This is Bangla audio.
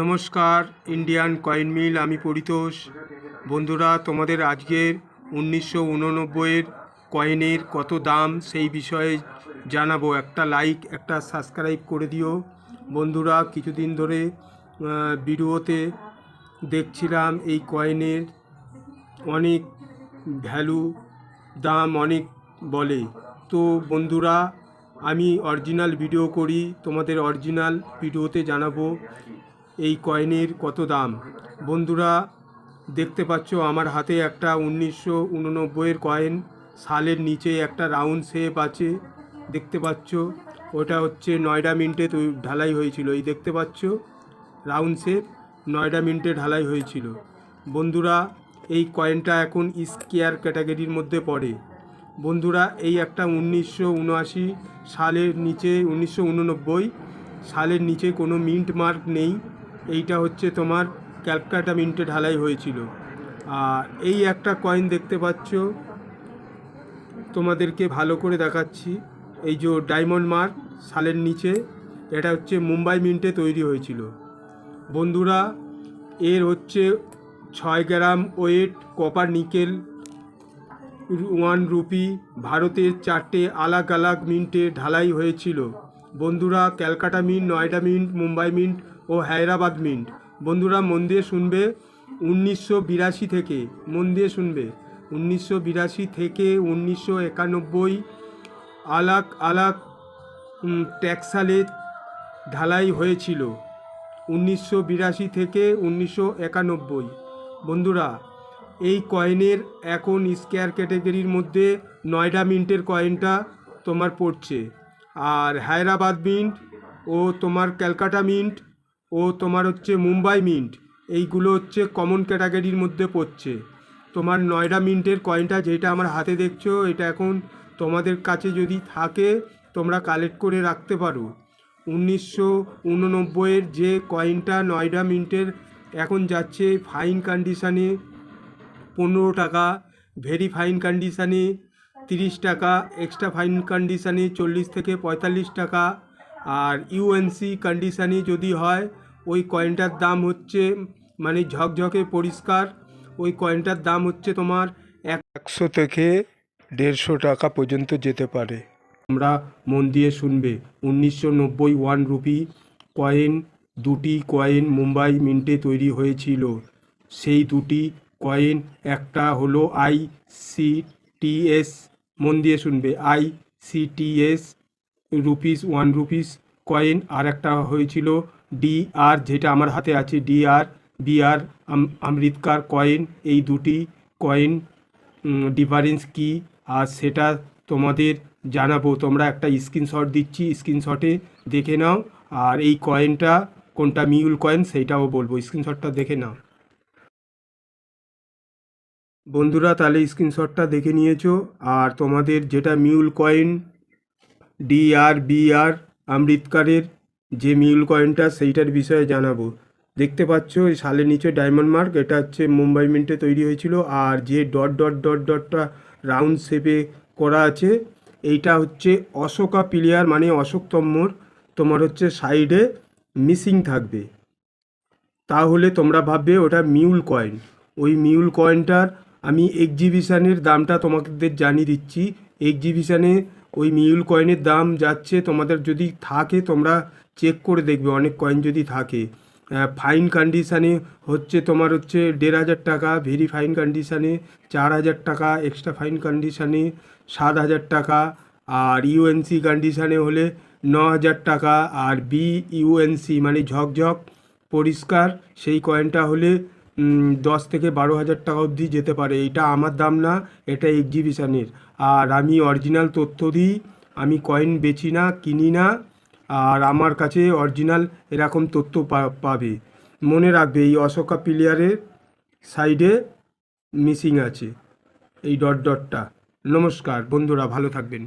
নমস্কার ইন্ডিয়ান কয়েন মিল আমি পরিতোষ। বন্ধুরা, তোমাদের আজকের উনিশশো উননব্বইয়ের কয়েনের কত দাম সেই বিষয়ে জানাব। একটা লাইক একটা সাবস্ক্রাইব করে দিও। বন্ধুরা, কিছুদিন ধরে ভিডিওতে দেখছিলাম এই কয়েনের অনেক ভ্যালু দাম অনেক বলে। তো বন্ধুরা, আমি অরিজিনাল ভিডিও করি। তোমাদের অরিজিনাল ভিডিওতে জানাব। এই কয়েনের কত দাম? বন্ধুরা, দেখতে পাচ্ছ আমার হাতে একটা উনিশশো উননব্বইয়ের কয়েন। সালের নিচে একটা রাউন্ড শেপ আছে, দেখতে পাচ্ছ। ওটা হচ্ছে নয়ডা মিন্টে ঢালাই হয়েছিল, এই দেখতে পাচ্ছ। রাউন্ড শেপ, নয়ডা মিন্টে ঢালাই হয়েছিল। বন্ধুরা, এই কয়েনটা এখন স্কেয়ার ক্যাটাগরির মধ্যে পড়ে। বন্ধুরা, এই একটা উনিশশো উনআশি, সালের নিচে উনিশশো উননব্বই, সালের নিচে কোনো মিন্ট মার্ক নেই। এইটা হচ্ছে তোমার ক্যালকাটা মিন্টে ঢালাই হয়েছিল। আর এই একটা কয়েন দেখতে পাচ্ছ, তোমাদেরকে ভালো করে দেখাচ্ছি। এই যে ডায়মন্ড মার্ক সালের নিচে, এটা হচ্ছে মুম্বাই মিন্টে তৈরি হয়েছিল। বন্ধুরা, এর হচ্ছে ছয় gram weight copper nickel one rupee ভারতের চারটে আলাগ আলাগ মিন্টে ঢালাই হয়েছিল। বন্ধুরা, Calcutta mint, Noida mint, Mumbai mint ও হায়দ্রাবাদ মিন্ট। বন্ধুরা, মন দিয়ে শুনবে। উনিশশো বিরাশি থেকে, মন দিয়ে শুনবে। উনিশশো বিরাশি থেকে উনিশশো একানব্বই আলাক আলাক ট্যাক্সালে ঢালাই হয়েছিল। উনিশশো বিরাশি থেকে উনিশশো একানব্বই। বন্ধুরা, এই কয়েনের এখন স্কেয়ার ক্যাটাগরির মধ্যে নয়ডা মিন্টের কয়েনটা তোমার পড়ছে। আর হায়দ্রাবাদ মিন্ট ও তোমার ক্যালকাটা মিন্ট ও তোমার হচ্ছে মুম্বাই মিন্ট। এইগুলো হচ্ছে কমন ক্যাটাগরির মধ্যে পড়ছে। তোমার নয়ডা মিন্টের কয়েনটা যেটা আমার হাতে দেখছ, এটা এখন তোমাদের কাছে যদি থাকে, তোমরা কালেক্ট করে রাখতে পারো। উনিশশো উননব্বইয়ের যে কয়েনটা নয়ডা মিন্টের এখন যাচ্ছে ফাইন কন্ডিশানে পনেরো টাকা ভেরি ফাইন কন্ডিশানে তিরিশ টাকা এক্সট্রা ফাইন কন্ডিশানে চল্লিশ থেকে পঁয়তাল্লিশ টাকা, আর ইউএনসি কন্ডিশানে যদি হয় ওই কয়েনটার দাম হচ্ছে মানে ঝকঝকে পরিষ্কার ওই কয়েনটার দাম হচ্ছে তোমার একশো থেকে দেড়শো টাকা পর্যন্ত যেতে পারে। আমরা মন দিয়ে শুনবে উনিশশো নব্বই ওয়ান রুপি কয়েন দুটি কয়েন মুম্বাই মিন্টে তৈরি হয়েছিল। সেই দুটি কয়েন একটা হলো আই সি টিএস মন দিয়ে শুনবে আই সি টিএস রুপিস ওয়ান রুপিস কয়েন আর একটা হয়েছিল ডিআর যেটা আমার হাতে আছে ডিআর বিআর আমৃতকার কয়েন এই দুটি কয়েন ডিফারেন্স কি? আর সেটা তোমাদের জানাব। তোমরা একটা স্ক্রিনশট দিচ্ছি স্ক্রিনশটে দেখে নাও। আর এই কয়েনটা কোনটা মিউল কয়েন সেইটাও বলব। স্ক্রিনশটটা দেখে নাও। বন্ধুরা, তাহলে স্ক্রিনশটটা দেখে নিয়েছো। আর তোমাদের যেটা মিউল কয়েন ডিআর বিআর অমৃতকারের যে মিউল কয়েনটা, সেইটার বিষয়ে জানাব। দেখতে পাচ্ছ এই সালের নিচে ডায়মন্ড মার্ক, এটা হচ্ছে মুম্বাই মিন্টে তৈরি হয়েছিল আর যে ডট ডট ডট, ডটটা রাউন্ড শেপে করা আছে, এইটা হচ্ছে অশোকা প্লেয়ার মানে অশোকতম্বর তোমার হচ্ছে সাইডে মিসিং থাকবে। তাহলে তোমরা ভাববে ওটা মিউল কয়েন। ওই মিউল কয়েনটার আমি এক্সিবিশানের দামটা তোমাদের জানিয়ে দিচ্ছি। এক্সিবিশানে ওই মিউল কয়েনের দাম যাচ্ছে, তোমাদের যদি থাকে তোমরা চেক করে দেখবে, অনেক কয়েন যদি থাকে। ফাইন কন্ডিশানে হচ্ছে তোমার হচ্ছে দেড় হাজার টাকা ভেরি ফাইন কন্ডিশানে চার হাজার টাকা এক্সট্রা ফাইন কন্ডিশানে সাত হাজার টাকা, আর ইউএনসি কন্ডিশানে হলে ন হাজার টাকা, আর বি ইউএনসি মানে ঝকঝক, পরিষ্কার, সেই কয়েনটা হলে দশ থেকে বারো হাজার টাকা অবধি যেতে পারে। এটা আমার দাম না, এটা এক্সিবিশানের আর আমি অরিজিনাল তথ্য দিই, আমি কয়েন বেচি না, কিনি না, আর আমার কাছে অরিজিনাল এরকম তথ্য পাবে। মনে রাখবে, এই অশোকা প্লেয়ারের সাইডে মিসিং আছে, এই ডট ডটটা নমস্কার, বন্ধুরা, ভালো থাকবেন।